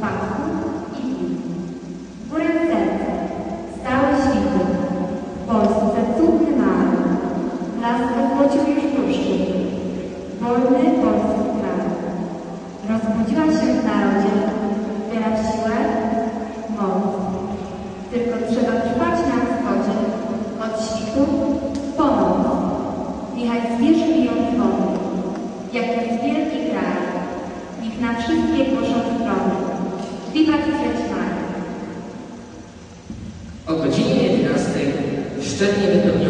upadku i pił. W górę serce, stałe świty, w Polsce cudny mały, blask wychodził już do wolny polski kraj. Rozbudziła się w narodzie, zbiera siłę, moc. Tylko trzeba trwać na wschodzie, od świtu po noc. Niechaj zwierzę biją dzwony, jak jest wielki kraj, niech na wszystkie poszedł strony. Wiwat Fredmar. O godzinie 11 szczelnie wypełniony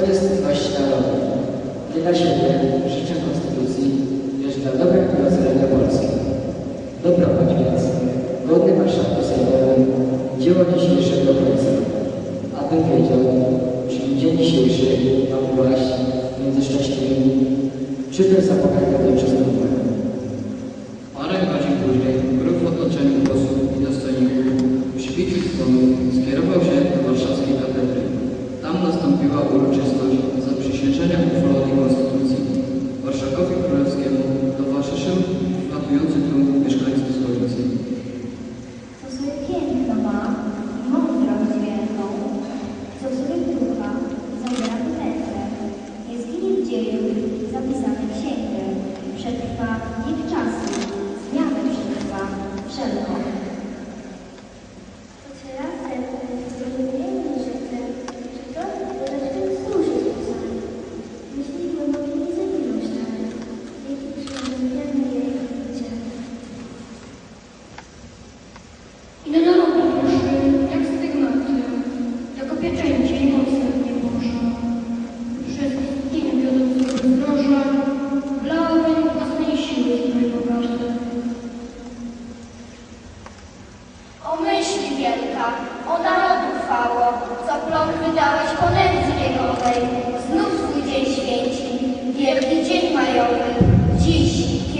To jest dwudziestotności narodu. Nie Bieda 7 życzę Konstytucji jest dla dobra prowadzenia Polski. Dobrować więc, godny marszałku sejmowym, dzieło dzisiejszego końca, abym wiedział, czy dzień dzisiejszy mam właśnie między szczęśliwymi, czy też zapomniany wieczystą muito, mas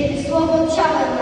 Więc słowo ciałem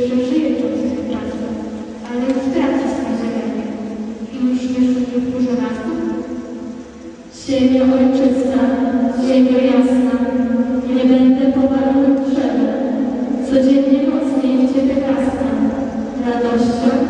jeszcze żyje to z pracy, ale już traci swe ziemię. I już mieszkacie w górze razu. Ziemia ojczysta, ziemia jasna, nie będę powalony drzewem. Codziennie mocniej Ciebie gasnę, radością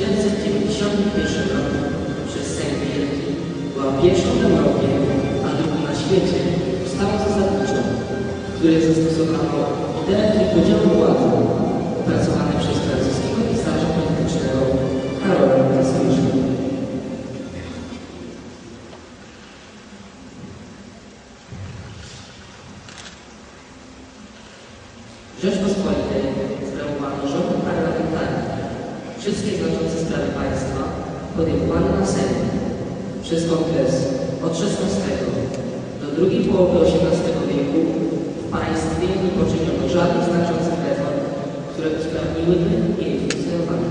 1791 roku przez Sejm Wielki była pierwszą w Europie, a drugą na świecie ustawą zasadniczą, w której zastosowano ideę trójpodziału władzy opracowane przez francuskiego pisarza politycznego Karola. W Rzeczpospolitej sprawowano rządy parlamentarne. Wszystkie znaczące sprawy państwa podejmowane na Sejmie. Przez okres od XVI do drugiej połowy XVIII wieku w państwie nie poczyniono żadnych znaczących reform, które usprawniłyby jej funkcjonowanie.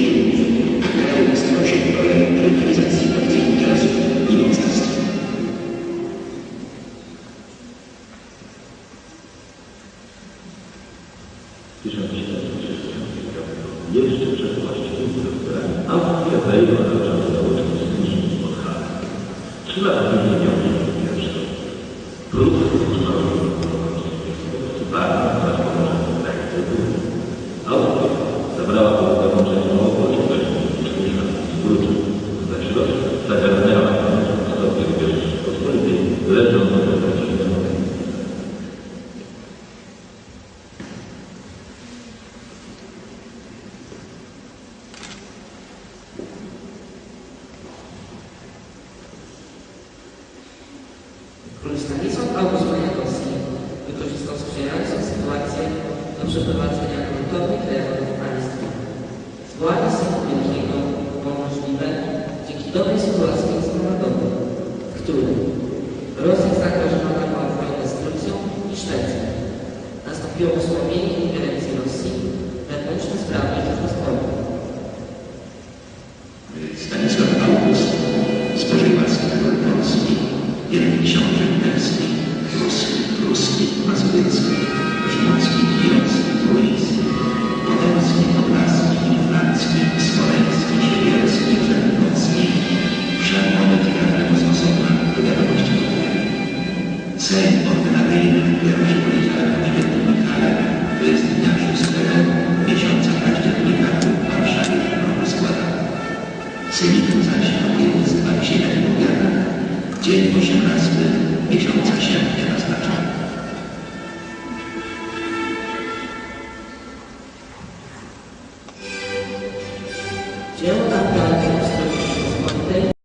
Jeszcze przed właściwymi doktorami Austria zajęła zaczęła założyć służbę pod Hale. Trzy lata później. Stanisław August Poniatowski wykorzystał sprzyjającą sytuację do przeprowadzenia gruntownych reform w państwie. Zwołanie Sejmu Wielkiego było możliwe dzięki dobrej sytuacji międzynarodowej, w której Sejmikiem zaś ziemi powiata dzień 18 miesiąca sierpnia.